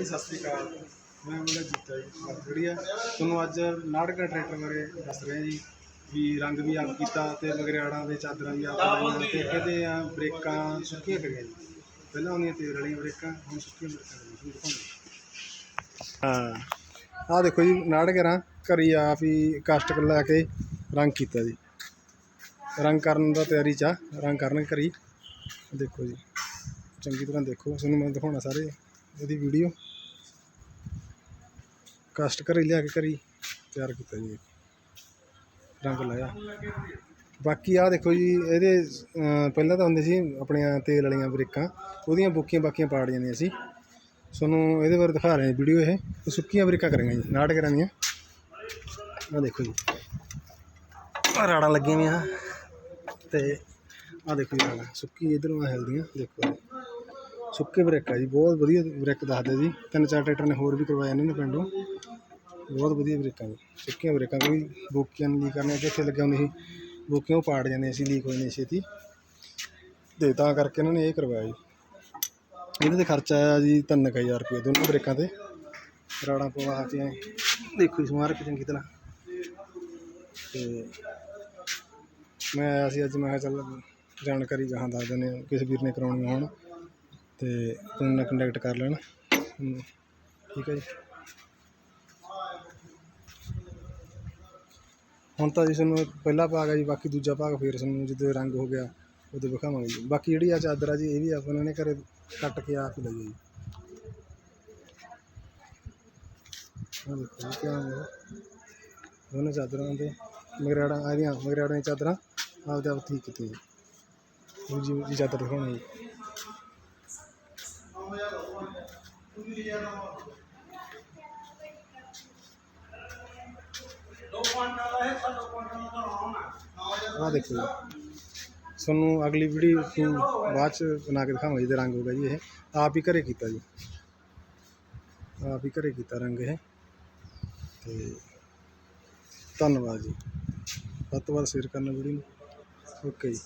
ਜੀ, ਸਤਿ ਸ੍ਰੀ ਅਕਾਲ। ਮੈਂ ਮੇਰਾ ਜੀਤਾ ਜੀ ਬਰਗੜੀਆ ਤੁਹਾਨੂੰ ਅੱਜ ਨਾਟਕਾ ਟਰੈਕਟਰ ਬਾਰੇ ਦੱਸ ਰਿਹਾ ਜੀ, ਵੀ ਰੰਗ ਵੀ ਆਪ ਕੀਤਾ ਤੇ ਮਗਰਿਆੜਾਂ ਦੇ ਚਾਦਰਾਂ ਵੀ ਆਪ ਲਾਈਆਂ ਤੇ ਇਹਦੇ ਆ ਬ੍ਰੇਕਾਂ ਸੁੱਕੀਆਂ ਕਰੀਆਂ ਜੀ। ਪਹਿਲਾਂ ਉਹਦੀਆਂ ਤੇਲ ਵਾਲੀਆਂ ਬ੍ਰੇਕਾਂ, ਹੁਣ ਸੁੱਕੀਆਂ ਬ੍ਰੇਕਾਂ ਕਰੀਆਂ ਹਾਂ। ਆਹ ਦੇਖੋ ਜੀ ਨਾਟਕਰਾਂ ਘਰੀ ਆਪ ਹੀ ਕਾਸਟਕ ਲਾ ਕੇ ਰੰਗ ਕੀਤਾ ਜੀ। ਰੰਗ ਕਰਨ ਦਾ ਤਿਆਰੀ ਚ ਆ, ਰੰਗ ਕਰਨ ਘਰੀ। ਦੇਖੋ ਜੀ, ਚੰਗੀ ਤਰ੍ਹਾਂ ਦੇਖੋ। ਤੁਹਾਨੂੰ ਮੈਂ ਦਿਖਾਉਣਾ ਸਾਰੇ ਇਹਦੀ ਵੀਡੀਓ ਕਾਸਟ ਘਰੇ ਲਿਆ ਕੇ ਕਰੀ, ਤਿਆਰ ਕੀਤਾ ਜੀ। ਰੰਗ ਲਾਇਆ। ਬਾਕੀ ਆ ਦੇਖੋ ਜੀ, ਇਹਦੇ ਪਹਿਲਾਂ ਤਾਂ ਹੁੰਦੇ ਸੀ ਆਪਣੀਆਂ ਤੇਲ ਵਾਲੀਆਂ ਬ੍ਰੇਕਾਂ, ਉਹਦੀਆਂ ਬੁੱਕੀਆਂ ਬਾਕੀਆਂ ਪਾੜ ਜਾਂਦੀਆਂ ਸੀ। ਤੁਹਾਨੂੰ ਇਹਦੇ ਬਾਰੇ ਦਿਖਾ ਰਹੇ ਹਾਂ ਵੀਡੀਓ ਇਹ। ਇਹ ਸੁੱਕੀਆਂ ਬ੍ਰੇਕਾਂ ਕਰਾਂਗੇ ਜੀ ਨਾਟ ਕਰਾਂਗੀਆਂ ਆ ਦੇਖੋ ਜੀ। ਰਾੜਾਂ ਲੱਗੀਆਂ ਹੋਈਆਂ। ਤੇ ਆ ਦੇਖੋ ਜੀ ਰਾੜਾਂ, ਸੁੱਕੀ ਇਧਰੋਂ ਹਿਲਦੀਆਂ ਦੇਖੋ। ਜੀ ਸੁੱਕੇ ਬ੍ਰੇਕ ਆ ਜੀ, ਬਹੁਤ ਵਧੀਆ ਬ੍ਰੇਕ ਦੱਸਦੇ ਜੀ। ਤਿੰਨ ਚਾਰ ਟਰੈਕਟਰ ਨੇ ਹੋਰ ਵੀ ਕਰਵਾਏ ਨੇ ਇਹਨਾਂ ਪਿੰਡੋਂ। ਬਹੁਤ ਵਧੀਆ ਬ੍ਰੇਕਾਂ ਜੀ, ਸੁੱਕੀਆਂ ਬ੍ਰੇਕਾਂ ਕੋਈ ਬੋਕੀਆਂ ਨਹੀਂ ਲੀਕ ਕਰਨੀਆਂ ਜਿੱਥੇ ਲੱਗਿਆ ਹੁੰਦੇ ਸੀ। ਬੋਕੀਆਂ ਉਹ ਪਾੜ ਜਾਂਦੀਆਂ ਸੀ ਲੀਕ ਹੋ ਜਾਂਦੀਆਂ ਛੇਤੀ। ਤੇ ਤਾਂ ਕਰਕੇ ਇਹਨਾਂ ਨੇ ਇਹ ਕਰਵਾਇਆ ਜੀ। ਇਹਦੇ ਤੇ ਖਰਚਾ ਆਇਆ ਜੀ 3000 ਰੁਪਏ ਦੋਨੋਂ ਬ੍ਰੇਕਾਂ ਤੇ। ਰਾੜਾਂ ਪਵਾ ਕੇ ਦੇਖੋ ਜੀ ਸਮਾਰ ਚੰਗੀ ਤਰ੍ਹਾਂ। ਤੇ ਮੈਂ ਆਇਆ ਸੀ ਅੱਜ, ਮੈਂ ਕਿਹਾ ਚੱਲ ਜਾਣਕਾਰੀ ਜਹਾਂ ਦੱਸ ਦਿੰਦੇ ਹਾਂ, ਕਿਸੇ ਵੀਰ ਨੇ ਕਰਾਉਣੀ ਹੋਣ। ਤੇ ਤੁਹਾਨੂੰ ਨਾਲ ਕੰਟੈਕਟ ਕਰ ਲੈਣ। ਠੀਕ ਹੈ ਜੀ। ਹੁਣ ਤਾਂ ਜੀ ਤੁਹਾਨੂੰ ਪਹਿਲਾ ਭਾਗ ਆ ਜੀ, ਬਾਕੀ ਦੂਜਾ ਭਾਗ ਫਿਰ ਸਾਨੂੰ ਜਦੋਂ ਰੰਗ ਹੋ ਗਿਆ, ਉਦੋਂ ਵਿਖਾਵਾਂਗੇ ਜੀ। ਬਾਕੀ ਜਿਹੜੀ ਆ ਚਾਦਰ ਆ ਜੀ, ਇਹ ਵੀ ਆਪਾਂ ਨੇ ਘਰੇ ਕੱਟ ਕੇ ਆਪ ਹੀ ਲਈ ਜੀ। ਆਹ ਦੇਖੋ ਜੀ, ਕਿਆ ਹੋਇਆ ਚਾਦਰਾਂ ਦੇ ਮਗਰਾੜਾਂ ਆ ਰਹੀਆਂ ਮਗਰਾੜਾਂ ਦੀਆਂ ਚਾਦਰਾਂ, ਆਪਦੇ ਆਪ ਠੀਕ ਕੀਤੀਆਂ ਜੀ। ਦੂਜੀ ਚਾਦਰ ਦਿਖਾਉਣੀ ਜੀ। ਆਹ ਦੇਖੋ ਤੁਹਾਨੂੰ ਅਗਲੀ ਵੀਡੀਓ ਬਾਅਦ ਚ ਬਣਾ ਕੇ ਦਿਖਾਵਾਂਗੇ ਜਿਹਦੇ ਰੰਗ ਹੋਗਾ ਜੀ ਇਹ। ਆਪ ਹੀ ਘਰੇ ਕੀਤਾ ਜੀ। ਆਪ ਹੀ ਘਰੇ ਕੀਤਾ ਰੰਗ ਇਹ। ਤੇ ਧੰਨਵਾਦ ਜੀ। ਵੱਧ ਤੋਂ ਵੱਧ ਸ਼ੇਅਰ ਕਰਨਾ ਵੀਡੀਓ ਨੂੰ। ਓਕੇ ਜੀ।